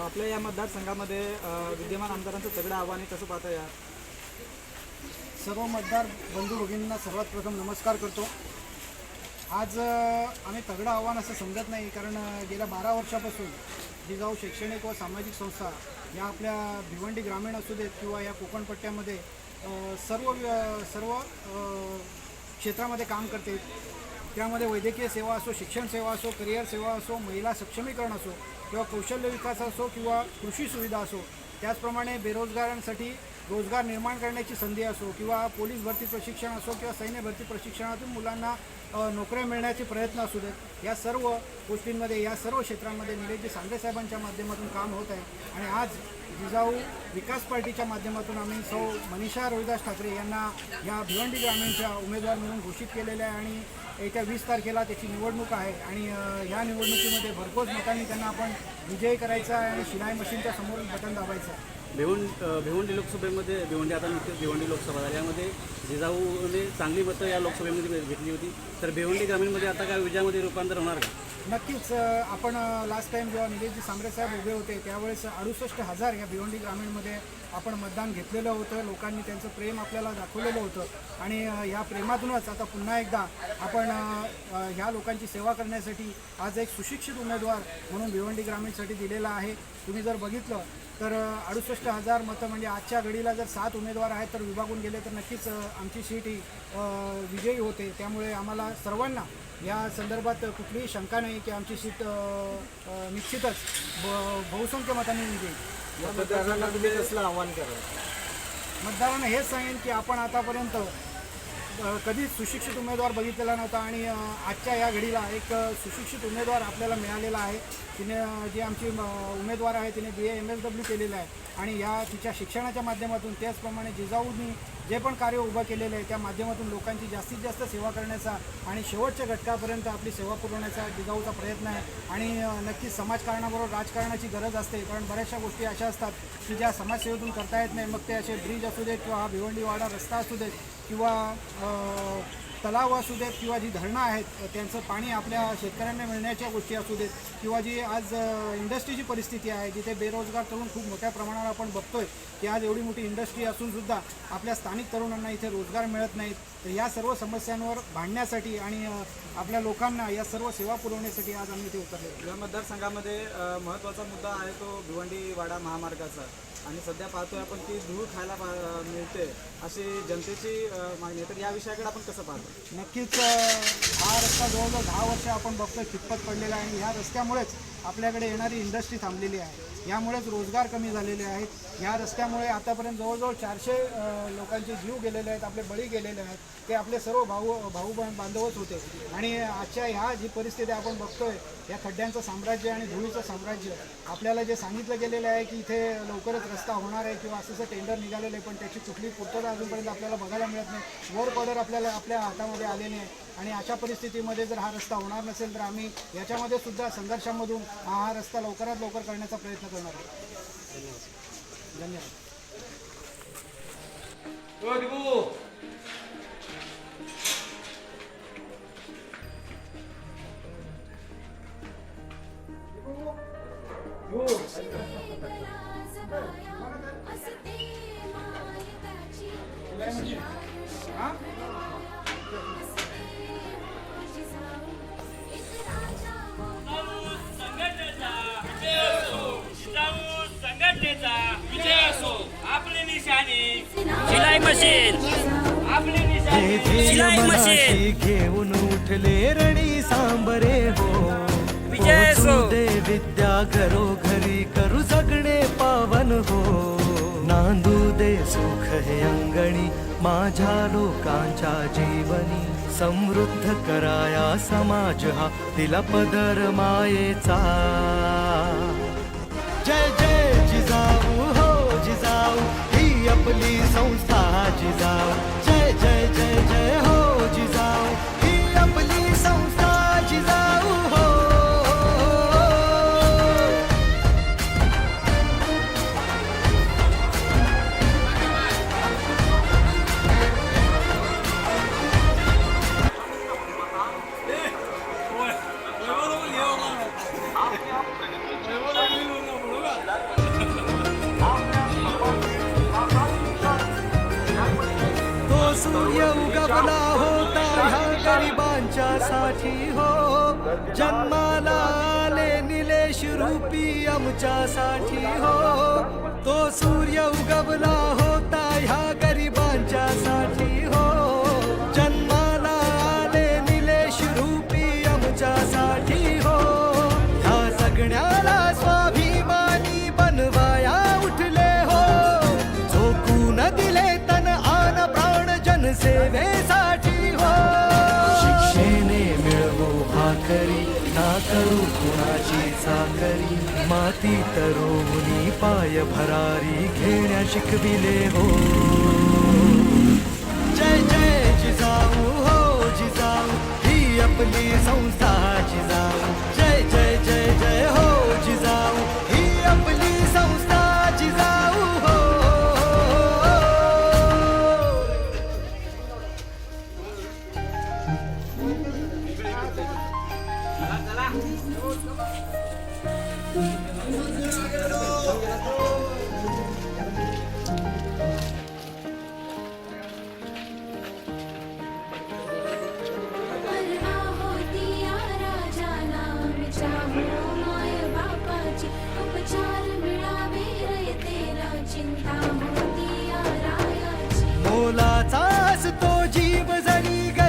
आपल्या या मतदारसंघामध्ये विद्यमान आमदारांचं सगळं आव्हान आहे कसं पाहता या? सर्व मतदार बंधू भगिनींना सर्वात प्रथम नमस्कार करतो. आज आम्ही तगडं आव्हान असं समजत नाही कारण गेल्या बारा वर्षापासून जिजाऊ शैक्षणिक व सामाजिक संस्था या आपल्या भिवंडी ग्रामीण असू देत किंवा या कोकणपट्ट्यामध्ये सर्व सर्व क्षेत्रामध्ये काम करते. त्यामध्ये वैद्यकीय सेवा असो शिक्षण सेवा असो करिअर सेवा असो महिला सक्षमीकरण असो किंवा कौशल्य विकास असो किंवा कृषी सुविधा असो त्याचप्रमाणे बेरोजगारांसाठी रोजगार निर्माण करण्याची संधी असो किंवा पोलीस भरती प्रशिक्षण असो किंवा सैन्य भरती प्रशिक्षणातून मुलांना नोकऱ्या मिळण्याचे प्रयत्न असू देत. या सर्व गोष्टींमध्ये या सर्व क्षेत्रांमध्ये निलेशजी सांगेसाहेबांच्या माध्यमातून काम होत आहे. आणि आज जिजाऊ विकास पार्टीच्या माध्यमातून आम्ही सौ मनीषा रोहिदास ठाकरे यांना या भिवंडी ग्रामीणच्या उमेदवार म्हणून घोषित केलेल्या आहे आणि येत्या वीस तारखेला त्याची निवडणूक आहे. आणि ह्या निवडणुकीमध्ये भरघोस मतांनी त्यांना आपण विजयी करायचा आहे आणि शिलाई मशीनच्या समोर बटन दाबायचं आहे. भिवंड भिवंडी लोकसभेमध्ये भिवंडी आता नुकतीच भिवंडी लोकसभा झाली. यामध्ये जिजाऊने चांगली मतं या लोकसभेमध्ये घेतली होती. तर भिवंडी ग्रामीणमध्ये आता काय विजयामध्ये रूपांतर होणार का? नक्कीच आपण लास्ट टाइम जेव्हा निलेशजी सांबरे साहेब उभे होते त्यावेळेस अडुसष्ट हजार या भिवंडी ग्रामीणमध्ये आपण मतदान घेतलेलं होतं. लोकांनी त्यांचं प्रेम आपल्याला दाखवलेलं होतं. आणि ह्या प्रेमातूनच आता पुन्हा एकदा आपण ह्या लोकांची सेवा करण्यासाठी आज एक सुशिक्षित उमेदवार म्हणून भिवंडी ग्रामीणसाठी दिलेला आहे. तुम्ही जर बघितलं तर अडुसष्ट हजार मतं म्हणजे आजच्या घडीला जर सात उमेदवार आहेत तर विभागून गेले तर नक्कीच आमची सीट ही विजयी होते. त्यामुळे आम्हाला सर्वांना या संदर्भात कुठलीही शंका नाही की आमची सीट निश्चितच ब बहुसंख्य मतांनी मतदारांना तुम्ही कसलं आव्हान करा मतदारांना हेच सांगेन की आपण आतापर्यंत कधीच सुशिक्षित उमेदवार बघितलेला नव्हता आणि आजच्या या घडीला एक सुशिक्षित उमेदवार आपल्याला मिळालेला आहे. तिने जी आमची उमेदवार आहे तिने B A M S W केलेलं आहे. आणि या तिच्या शिक्षणाच्या माध्यमातून त्याचप्रमाणे जिजाऊंनी जे पण कार्य उभं केलेलं आहे त्या माध्यमातून लोकांची जास्तीत जास्त सेवा करण्याचा आणि शेवटच्या घटकापर्यंत आपली सेवा पुरवण्याचा जिजाऊचा प्रयत्न आहे. आणि नक्कीच समाजकारणाबरोबर राजकारणाची गरज असते कारण बऱ्याचशा गोष्टी अशा असतात की ज्या समाजसेवेतून करता येत नाही. मग ते असे ब्रिज असू देत किंवा हा भिवंडीवाडा रस्ता असू देत किंवा तलाव असू देत किंवा जी धरणं आहेत त्यांचं पाणी आपल्या शेतकऱ्यांना मिळण्याच्या गोष्टी असू देत किंवा जी आज इंडस्ट्रीची परिस्थिती आहे जिथे बेरोजगार तरुण खूप मोठ्या प्रमाणावर आपण बघतोय की आज एवढी मोठी इंडस्ट्री असूनसुद्धा आपल्या स्थानिक तरुणांना इथे रोजगार मिळत नाहीत. तर या सर्व समस्यांवर भांडण्यासाठी आणि आपल्या लोकांना या सर्व सेवा पुरवण्यासाठी आज आम्ही इथे उतरले या मतदारसंघामध्ये महत्त्वाचा मुद्दा आहे तो भिवंडी वाडा महामार्गाचा. आणि सध्या पाहतोय आपण की धूळ खायला मिळते अशी जनतेची मागणी आहे. तर या विषयाकडे आपण कसं पाहतो? नक्कीच हा रस्ता जवळजवळ दहा वर्ष आपण बघतोय कितपत पडलेला आहे. आणि ह्या रस्त्यामुळेच आपल्याकडे येणारी इंडस्ट्री थांबलेली आहे. यामुळेच रोजगार कमी झालेले आहेत. या रस्त्यामुळे आतापर्यंत जवळजवळ चारशे लोकांचे जीव गेलेले आहेत आपले बळी गेलेले आहेत. ते आपले सर्व भाऊ भाऊ बा- बांधवच होते. आणि आजच्या ह्या जी परिस्थिती आपण बघतोय या खड्ड्यांचं साम्राज्य आणि धुळीचं साम्राज्य आपल्याला जे सांगितलं गेलेलं आहे की इथे लवकरच रस्ता होणार आहे किंवा असं असं टेंडर निघालेलं आहे पण त्याची कुठली पूर्तता अजूनपर्यंत आपल्याला बघायला मिळत नाही. वर्क ऑर्डर आपल्याला आपल्या हातामध्ये आलेली आहे. आणि अशा परिस्थितीमध्ये जर हा रस्ता होणार नसेल तर आम्ही याच्यामध्ये सुद्धा संघर्षामधून हा हा रस्ता लवकरात लवकर करण्याचा प्रयत्न करणार आहोत धन्यवाद जिजाऊ संघटनेचा विजय असो आपली निशाणी. शिलाई मशीन. आपली निशाणी. शिलाई मशीन. घेऊन उठले रणी सांबरे हो. विजय असो. दे विद्या घरो घरी करू जगणे पावन हो. नांदू दे सुख हे अंगणी माझ्या लोकांच्या जीवनी. समृद्ध कराया समाज हा तिला पदर मायेचा. गरिबांच्या साठी हो. जन्माला आले निलेश रूपी आमच्यासाठी हो. तो सूर्य उगवला होता ह्या गरिबांच्या साठी हो. जन्माला आले निलेश रूपी आमच्यासाठी हो. ह्या सगळ्याला स्वाभिमानी बनवाया उठले हो. झोकून दिले तन आन प्राण जनसेवेसाठी चाकरी माती तरुणी पाय भरारी, घेण्या शिकविले हो। जय जय जिजाऊ, हो जिजाऊ, ही आपली संस्था जिजाऊ। जय जय जय जय, हो जिजाऊ, ही आपली संस्था जिजाऊ हो। Thank you.